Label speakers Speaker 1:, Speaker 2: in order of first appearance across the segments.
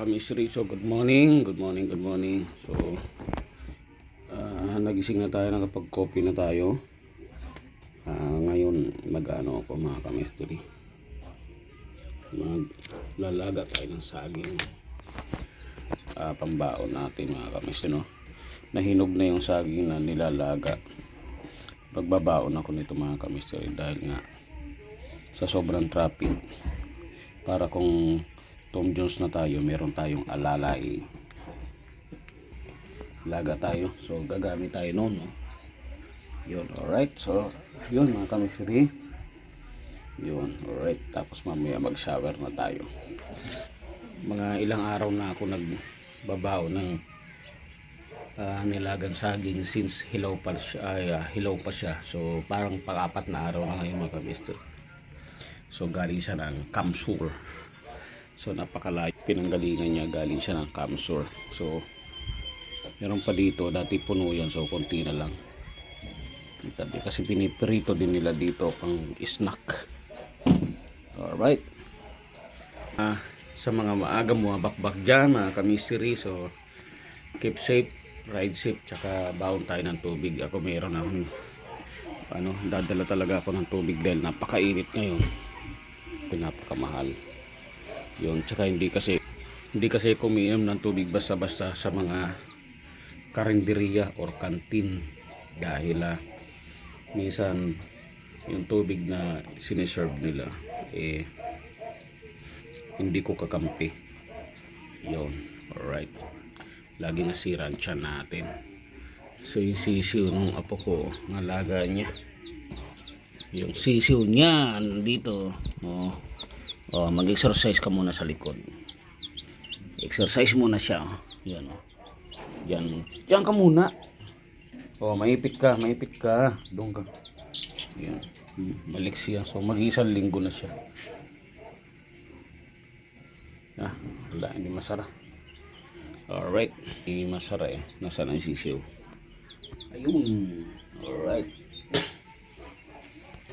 Speaker 1: kamisri. So, good morning, good morning, good morning. So, ah, nagising na tayo, nakapag-coffee na tayo. Ah, ngayon, mag-ano ako mga kamistry. Maglalaga tayo ng saging. Ah, pambaon natin mga kamistry, no? Nahinog na yung saging na nilalaga. Pagbabaon ako nito mga kamistry dahil nga sa sobrang traffic para kung Tom Jones na tayo, meron tayong alalay. Laga tayo. So, gagamit tayo noon. No? Yun, alright. So, yun mga kamisiri. Yun, alright. Tapos mamaya mag-shower na tayo. Mga ilang araw na ako nagbabao ng ah, nilagang saging since hilaw pa siya, ah, hilaw pa siya. So, parang pang-apat na araw na ngayon mga kamisiri. So, galing siya ng Kamsur. So napakalayo. Pinanggalingan niya galing siya ng Kamsur. So meron pa dito. Dati puno yan. So konti na lang. Tabi kasi piniprito din nila dito pang snack. Alright. Ah, sa mga maaga mga bakbak dyan, mga kamisiri. So keep safe, ride safe, tsaka baon tayo ng tubig. Ako meron akong ano, dadala talaga ako ng tubig dahil napakainit ngayon. Pinapakamahal yun tsaka hindi kasi hindi kasi kumiinom ng tubig basta-basta sa mga karinderiya or kantin. Dahil ah, minsan yung tubig na siniserve nila eh hindi ko kakampi. Yun alright. Lagi nasira ang natin. So yung sisiw nung apo ko ng alaga niya. Yung sisiw niya dito oh Oh, mag-exercise ka muna sa likod. Exercise muna siya. Oh. Yan oh. Yan. Diyan ka muna. Oh, maipit ka, maipit ka. Doon ka. Yan. Malik siya. So, mag-isang linggo na siya. Ah, wala, hindi masara. Alright. Hindi masara eh. Nasa na yung sisiw. Ayun. Alright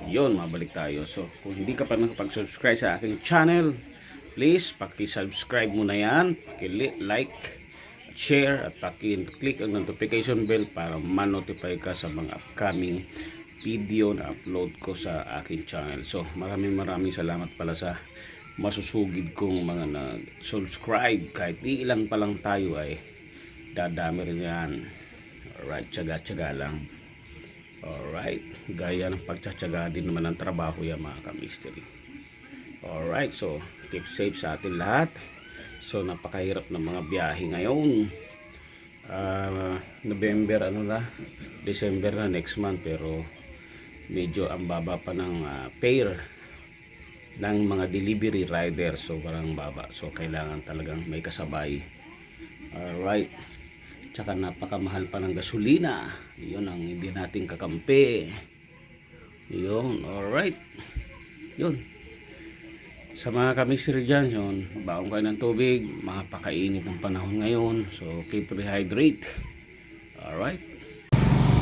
Speaker 1: yun mabalik tayo. So kung hindi ka pa nakapag-subscribe sa aking channel please paki-subscribe mo na yan paki-like share at paki-click ang notification bell para ma-notify ka sa mga upcoming video na upload ko sa aking channel. So maraming maraming salamat pala sa masusugid kong mga nag-subscribe. Kahit di ilang pa lang tayo ay dadami rin yan. Alright tsaga-tsaga lang Alright, gaya ng pagtsatsaga din naman ng trabaho yan mga ka-mystery. Alright, so keep safe sa atin lahat. So napakahirap ng mga biyahe ngayon. Uh, November ano na, December na next month pero medyo ang baba pa ng uh, fare ng mga delivery rider so parang baba so kailangan talagang may kasabay alright tsaka napakamahal pa ng gasolina. Yun ang hindi natin kakampi. Yun alright. Yun. Sa mga kamisir dyan yun. Baong kayo ng tubig. Makapakainit ng panahon ngayon. So keep rehydrate. Alright.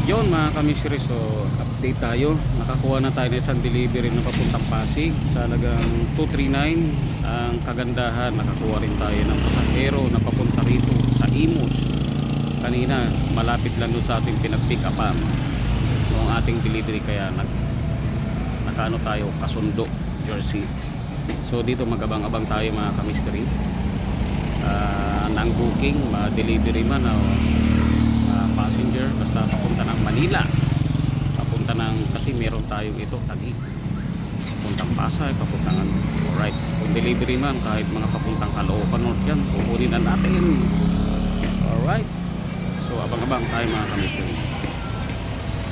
Speaker 1: Yun mga kamisir so update tayo. Nakakuha na tayo ng isang delivery na papuntang Pasig. Sa halagang 239 ang kagandahan nakakuha rin tayo ng pasahero na papunta rito sa Imus kanina malapit lang doon sa ating pinag-pick upan yung ating delivery kaya nag nakano tayo kasundo jersey. So dito magabang-abang tayo mga kamisteri uh, ng booking ma delivery man o uh, passenger basta papunta ng Manila. Papunta ng kasi meron tayo ito tagi. Papuntang Pasay papuntang ano. Alright. Kung delivery man kahit mga papuntang Caloocan North yan kukunin na natin. Alright So abang-abang tayo mga kamisiri.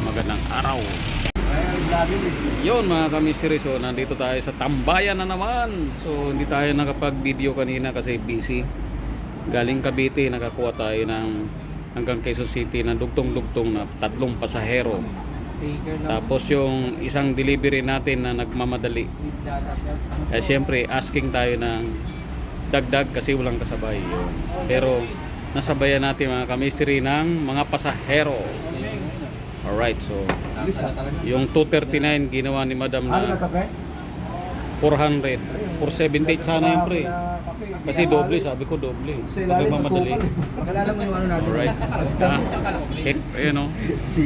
Speaker 1: Magandang araw. Yun mga kamisiri. So nandito tayo sa tambayan na naman. So hindi tayo nakapag-video kanina kasi busy. Galing Cavite nakakuha tayo ng hanggang Quezon City ng dugtong-dugtong na tatlong pasahero. Tapos yung isang delivery natin na nagmamadali. Eh siyempre asking tayo ng dagdag kasi walang kasabay yun. Pero nasabayan natin mga kamistry ng mga pasahero. Alright, so yung 239 ginawa ni Madam na 400. 478 sana yung pre. Kasi doble, sabi ko doble.
Speaker 2: Sa
Speaker 1: Pag
Speaker 2: ilalim ng
Speaker 1: nagmamadali.
Speaker 2: sukal.
Speaker 3: Makalala mo yung ano natin.
Speaker 1: Alright. Ah, eh, ayun o.
Speaker 3: Si...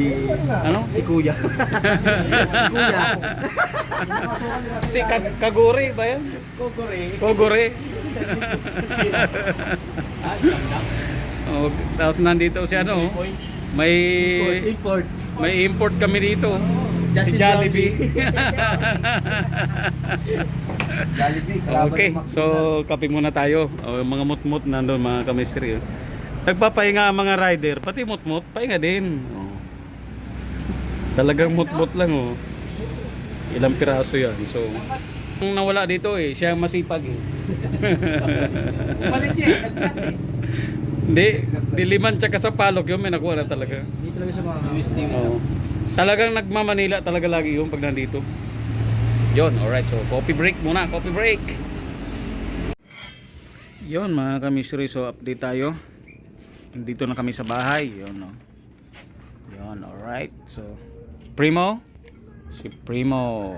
Speaker 1: Ano?
Speaker 3: Si Kuya. si Kuya.
Speaker 1: Si Kag Kagure ba yan?
Speaker 2: Kokore.
Speaker 1: Kogore. Oh, tapos nandito si ano, oh. may
Speaker 2: Import.
Speaker 1: may import kami dito. si
Speaker 2: Justin
Speaker 1: Jollibee.
Speaker 2: Jollibee. kalaban
Speaker 1: okay, so kape muna tayo. O, mga mutmut nandun mga kamisri. oh. Nagpapahinga ang mga rider, pati mutmut, pahinga din. Oh. Talagang mutmut lang oh. Ilang piraso yan. So, ang nawala dito eh, siya masipag eh.
Speaker 4: Umalis siya eh, nagpas eh.
Speaker 1: Hindi, diliman tsaka sa palok yun, may nakuha na talaga.
Speaker 3: Hindi talaga sa mga...
Speaker 1: Oo. Talagang nagmamanila talaga lagi yun pag nandito. Yon, alright. So, coffee break muna. Coffee break. Yon, mga kamisri. So, update tayo. Dito na kami sa bahay. Yon, no. Yon, alright. So, Primo. Si Primo.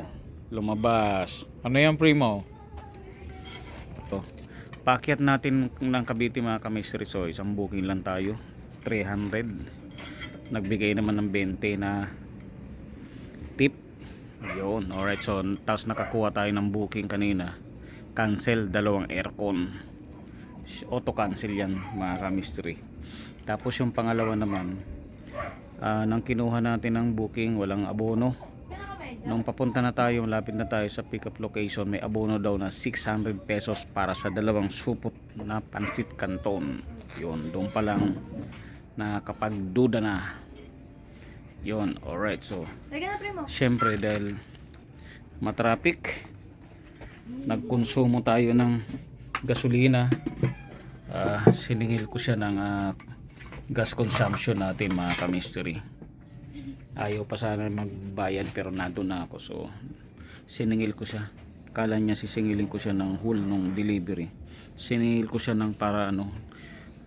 Speaker 1: Lumabas. Ano yan, Primo? Ito. Pakyat natin ng Cavite mga kamisri. So, isang booking lang tayo. 300 nagbigay naman ng 20 na tip. Yun alright so tapos nakakuha tayo ng booking kanina. Cancel dalawang aircon. Auto cancel yan mga kamistry tapos yung pangalawa naman ah, nang kinuha natin ng booking walang abono nung papunta na tayo lapit na tayo sa pick up location may abono daw na 600 pesos para sa dalawang supot na pansit canton. Yun doon pa lang nakapagduda na. Yon alright so syempre dahil matraffic nagkonsumo tayo ng gasolina. Ah, siningil ko siya ng ah, gas consumption natin mga kamistry ayaw pa sana magbayad pero nado na ako. So siningil ko siya. Kala niya sisingilin ko siya ng whole nung delivery. Siningil ko siya ng para ano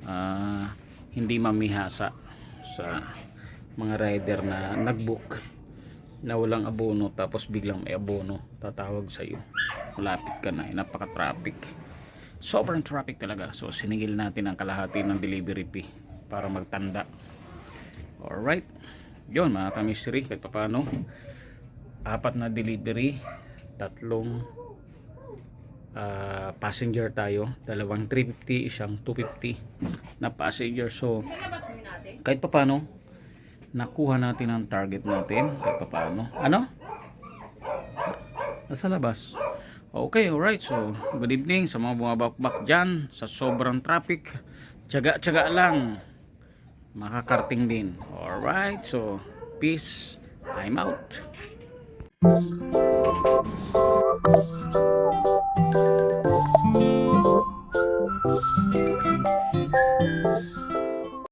Speaker 1: ah, hindi mamihasa sa mga rider na nagbook na walang abono tapos biglang may abono tatawag sa iyo malapit ka na eh, napaka traffic sobrang traffic talaga. So sinigil natin ang kalahati ng delivery fee para magtanda. Alright yun mga kamisri kahit paano apat na delivery tatlong ah, passenger tayo. Dalawang 350 isang 250 na passenger. So kahit pa paano nakuha natin ang target natin kahit pa paano ano? Nasa labas. Okay alright. So good evening sa mga bumabakbak dyan sa sobrang traffic. Tsaga tsaga lang makakarting din. Alright, so peace. I'm out.